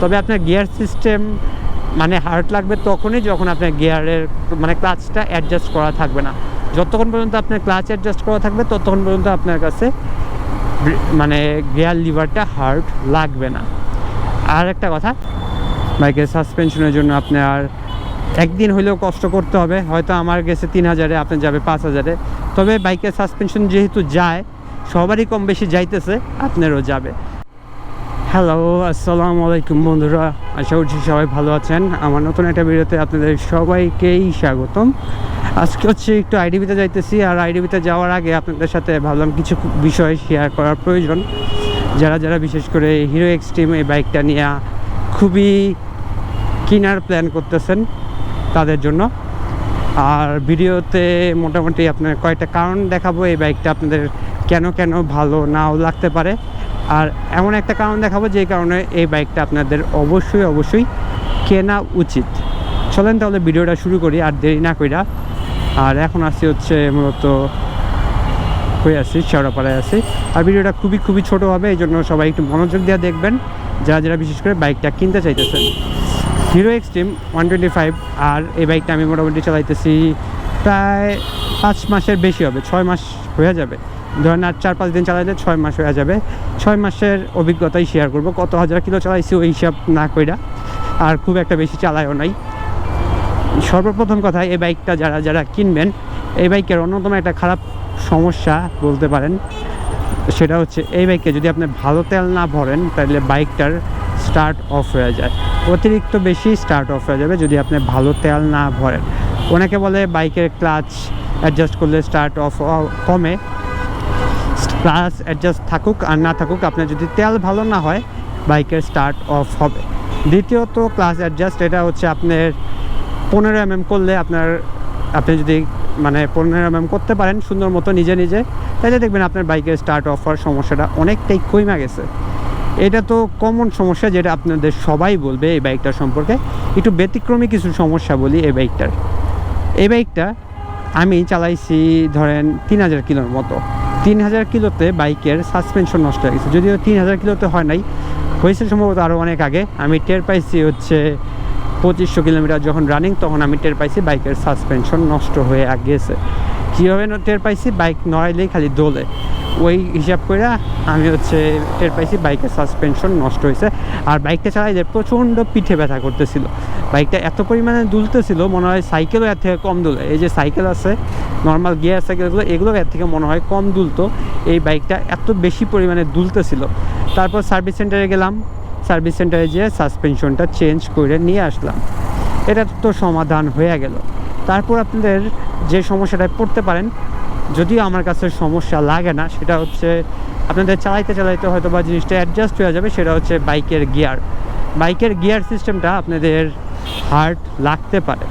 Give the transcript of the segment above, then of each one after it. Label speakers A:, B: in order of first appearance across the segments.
A: তবে আপনার gear system মানে হার্ড লাগবে তখনই যখন আপনার গিয়ারের মানে ক্লাচটা অ্যাডজাস্ট করা থাকবে না। যতক্ষণ পর্যন্ত আপনার ক্লাচ অ্যাডজাস্ট করা থাকবে, ততক্ষণ পর্যন্ত আপনার কাছে মানে গিয়ার লিভারটা হার্ড লাগবে না। আর একটা কথা, বাইকের সাসপেনশনের জন্য আপনার একদিন হলেও কষ্ট করতে হবে, হয়তো আমার গেছে তিন হাজারে, আপনার যাবে পাঁচ হাজারে। তবে বাইকের সাসপেনশন যেহেতু যায়, সবারই কম বেশি যাইতেছে, আপনারও যাবে। হ্যালো আসসালামু আলাইকুম বন্ধুরা। আশা করছি সবাই ভালো আছেন। আমার নতুন একটা ভিডিওতে আপনাদের সবাইকেই স্বাগতম। আজকে হচ্ছে একটু আইডিবিতে যাইতেছি, আর আইডিবিতে যাওয়ার আগে আপনাদের সাথে ভাবলাম কিছু বিষয় শেয়ার করার প্রয়োজন। যারা যারা বিশেষ করে হিরো এক্সট্রিম এই বাইকটা নিয়ে খুবই কেনার প্ল্যান করতেছেন তাদের জন্য। আর ভিডিওতে মোটামুটি আপনার কয়েকটা কারণ দেখাবো এই বাইকটা আপনাদের কেন কেন ভালো নাও লাগতে পারে। আর এমন একটা কারণ দেখাবো যে কারণে এই বাইকটা আপনাদের অবশ্যই অবশ্যই কেনা উচিত। চলেন তাহলে ভিডিওটা শুরু করি আর দেরি না কইরা। আর এখন আসছি হচ্ছে মূলত, হয়ে আছি শেওড়াপাড়ায় আছি আর ভিডিওটা খুবই খুবই ছোট হবে এই জন্য সবাই একটু মনোযোগ দেওয়া দেখবেন। যারা যারা বিশেষ করে বাইকটা কিনতে চাইতেছেন। Hero Xtreme one twenty five আর এই বাইকটা আমি মোটামুটি চালাইতেছি প্রায় পাঁচ মাসের বেশি হবে, ছয় মাস হয়ে যাবে। ধরেন আর চার পাঁচ দিন চালাইলে ছয় মাস হয়ে যাবে। ছয় মাসের অভিজ্ঞতাই শেয়ার করব। কত হাজার কিলো চালাইছি ওই হিসাব না কইরা। আর খুব একটা বেশি চালায়ও নাই। সর্বপ্রথম কথা, এই বাইকটা যারা যারা কিনবেন, এই বাইকের অন্যতম একটা খারাপ সমস্যা বলতে পারেন, সেটা হচ্ছে এই বাইকে যদি আপনি ভালো তেল না ভরেন, তাহলে বাইকটার স্টার্ট অফ হয়ে যায়। অতিরিক্ত বেশি স্টার্ট অফ হয়ে যাবে যদি আপনি ভালো তেল না ভরেন। অনেকে বলে বাইকের ক্লাচ অ্যাডজাস্ট করলে স্টার্ট অফ কমে। ক্লাচ অ্যাডজাস্ট থাকুক আর না থাকুক, আপনার যদি তেল ভালো না হয়, বাইকের স্টার্ট অফ হবে। দ্বিতীয়ত ক্লাস অ্যাডজাস্ট এটা হচ্ছে আপনার পনেরো এমএম করলে আপনার, আপনি যদি মানে পনেরো এমএম করতে পারেন সুন্দর মতো নিজে নিজে, তাহলে দেখবেন আপনার বাইকের স্টার্ট অফ হওয়ার সমস্যাটা অনেকটাই কমে গেছে। এটা তো কমন সমস্যা যেটা আপনাদের সবাই বলবে এই বাইকটার সম্পর্কে। একটু ব্যতিক্রমী কিছু সমস্যা বলি এই বাইকটার। এই বাইকটা আমি চালাইছি ধরেন তিন হাজার কিলোর মতো। তিন হাজার কিলোতে বাইকের সাসপেনশন নষ্ট হয়ে গেছে। যদিও তিন হাজার কিলোতে হয় নাই, হয়েছে সম্ভবত আরও অনেক আগে। আমি টের পাইছি হচ্ছে পঁচিশশো কিলোমিটার যখন রানিং তখন আমি টের পাইছি বাইকের সাসপেনশন নষ্ট হয়ে গেছে। কীভাবে টের পাইছি? বাইক নড়াইলেই খালি দোলে। ওই হিসাব করে আমি হচ্ছে টের পাইছি বাইকের সাসপেনশন নষ্ট হয়েছে। আর বাইকটা চালাইলে প্রচণ্ড পিঠে ব্যথা করতেছিল। বাইকটা এত পরিমাণে দুলতেছিল, মনে হয় সাইকেলও এর থেকে কম দুলে। এই যে সাইকেল আছে নর্মাল গিয়ার সাইকেলগুলো এগুলো এর থেকে মনে হয় কম দুলতো। এই বাইকটা এত বেশি পরিমাণে দুলতেছিল। তারপর সার্ভিস সেন্টারে গেলাম। সার্ভিস সেন্টারে যেয়ে সাসপেনশনটা চেঞ্জ করে নিয়ে আসলাম। এটা তো সমাধান হয়ে গেল। তারপর আপনাদের যে সমস্যাটায় পড়তে পারেন, যদিও আমার কাছে সমস্যা লাগে না, সেটা হচ্ছে আপনাদের চালাইতে চালাইতে হয়তো বা জিনিসটা অ্যাডজাস্ট হয়ে যাবে, সেটা হচ্ছে বাইকের গিয়ার বাইকের গিয়ার সিস্টেমটা আপনাদের হার্ড লাগতে পারে।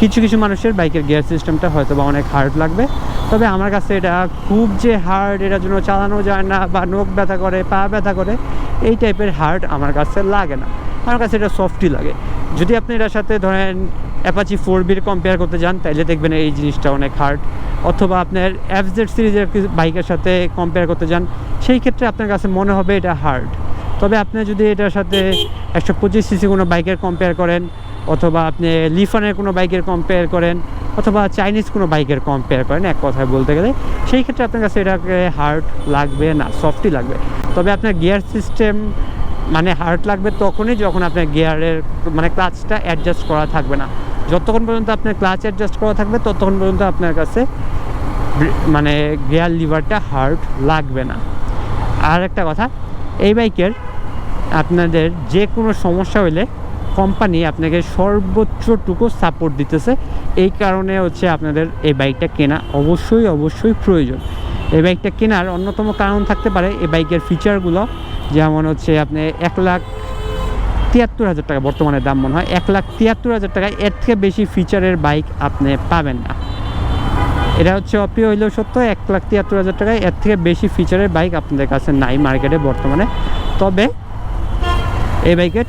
A: কিছু কিছু মানুষের বাইকের গিয়ার সিস্টেমটা হয়তো বা অনেক হার্ড লাগবে। তবে আমার কাছে এটা খুব যে হার্ড এটার জন্য চালানো যায় না বা নখ ব্যথা করে, পা ব্যথা করে, এই টাইপের হার্ড আমার কাছে লাগে না। আমার কাছে এটা সফটই লাগে। যদি আপনি এটার সাথে ধরেন অ্যাপাচি ফোর বির কম্পেয়ার করতে যান তাহলে দেখবেন এই জিনিসটা অনেক হার্ড অথবা আপনার এফজেড সিরিজের বাইকের সাথে কম্পেয়ার করতে যান, সেই ক্ষেত্রে আপনার কাছে মনে হবে এটা হার্ড তবে আপনি যদি এটার সাথে একশো পঁচিশ সিসি কোনো বাইকের কম্পেয়ার করেন অথবা আপনি লিফানের কোনো বাইকের কম্পেয়ার করেন, অথবা চাইনিজ কোনো বাইকের কম্পেয়ার করেন, এক কথায় বলতে গেলে, সেই ক্ষেত্রে আপনার কাছে এটাকে হার্ড লাগবে না সফটই লাগবে। তবে আপনার গিয়ার সিস্টেম মানে হার্ড লাগবে তখনই যখন আপনার গিয়ারের মানে ক্লাচটা অ্যাডজাস্ট করা থাকবে না। যতক্ষণ পর্যন্ত আপনার ক্লাচ অ্যাডজাস্ট করা থাকবে, ততক্ষণ পর্যন্ত আপনার কাছে মানে গিয়ার লিভারটা হার্ড লাগবে না। আর একটা কথা, এই বাইকের আপনাদের যে কোনো সমস্যা হলে কোম্পানি আপনাকে সর্বোচ্চটুকু সাপোর্ট দিতেছে। এই কারণে হচ্ছে আপনাদের এই বাইকটা কেনা অবশ্যই অবশ্যই প্রয়োজন। এই বাইকটা কেনার অন্যতম কারণ থাকতে পারে এই বাইকের ফিচারগুলো যেমন হচ্ছে আপনি এক লাখ তিয়াত্তর হাজার টাকা বর্তমানে দাম মনে হয়, এক লাখ তিয়াত্তর হাজার টাকায় এর থেকে বেশি ফিচারের বাইক আপনি পাবেন না। এটা হচ্ছে অপ্রিয় হইলেও সত্য, এক লাখ তিয়াত্তর হাজার টাকায় এর থেকে বেশি ফিচারের বাইক আপনাদের কাছে নাই মার্কেটে বর্তমানে। তবে এই বাইকের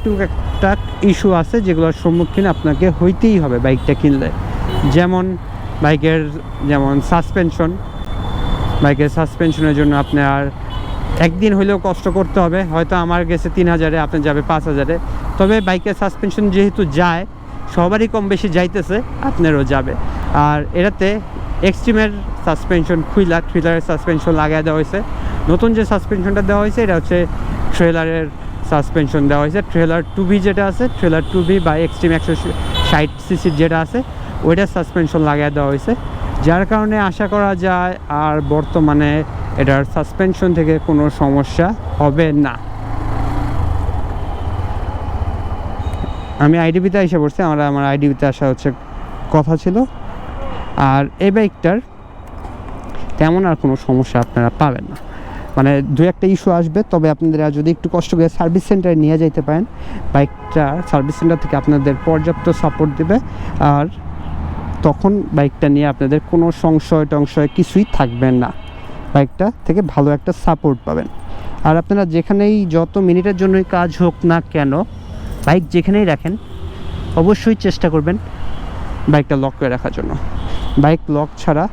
A: টুকটাক ইস্যু আছে যেগুলোর সম্মুখীন আপনাকে হইতেই হবে বাইকটা কিনলে। যেমন বাইকের, যেমন সাসপেনশন বাইকের সাসপেনশনের জন্য আপনার একদিন হলেও কষ্ট করতে হবে, হয়তো আমার গেছে তিন হাজারে আপনার যাবে পাঁচ হাজারে। তবে বাইকের সাসপেনশন যেহেতু যায়, সবারই কম বেশি যাইতেছে, আপনারও যাবে। আর এটাতে এক্সট্রিমের সাসপেনশন খুইলা থ্রিলারের সাসপেনশন লাগাই দেওয়া হয়েছে। নতুন যে সাসপেনশনটা দেওয়া হয়েছে, এটা হচ্ছে ট্রেলারের সাসপেনশন দেওয়া হয়েছে। ট্রেলার টু বি যেটা আছে ট্রেলার টু বি বা এক্সট্রিম একশো ষাট সিসির যেটা আছে ওইটার সাসপেনশন লাগিয়ে দেওয়া হয়েছে। যার কারণে আশা করা যায় আর বর্তমানে এটার সাসপেনশন থেকে কোনো সমস্যা হবে না। আমি আইডিবিতে এসে পড়ছি, আমরা আমার আইডিবিতে আসা হচ্ছে কথা ছিল। আর এই বাইকটার তেমন আর কোনো সমস্যা আপনারা পাবেন না। মানে দু একটা ইস্যু আসবে। তবে আপনারা যদি একটু কষ্ট করে সার্ভিস সেন্টারে নিয়ে যেতে পারেন, বাইকটা সার্ভিস সেন্টার থেকে আপনাদের পর্যাপ্ত সাপোর্ট দেবে। আর তখন বাইকটা নিয়ে আপনাদের কোনো সংশয় টংশয় কিছুই থাকবেন না। বাইকটা থেকে ভালো একটা সাপোর্ট পাবেন। আর আপনারা যেখানেই যত মিনিটের জন্যই কাজ হোক না কেন, বাইক যেখানেই রাখেন, অবশ্যই চেষ্টা করবেন বাইকটা লক করে রাখার জন্য। বাইক লক ছাড়া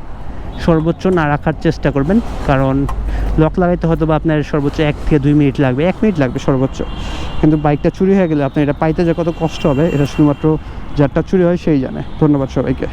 A: সর্বোচ্চ না রাখার চেষ্টা করবেন, কারণ লক লাগাইতে হয়তো বা আপনার সর্বোচ্চ এক থেকে দুই মিনিট লাগবে, এক মিনিট লাগবে সর্বোচ্চ। কিন্তু বাইকটা চুরি হয়ে গেলে আপনার এটা পাইতে যে কত কষ্ট হবে, এটা শুধুমাত্র যারটা চুরি হয় সেই জানে। ধন্যবাদ সবাইকে।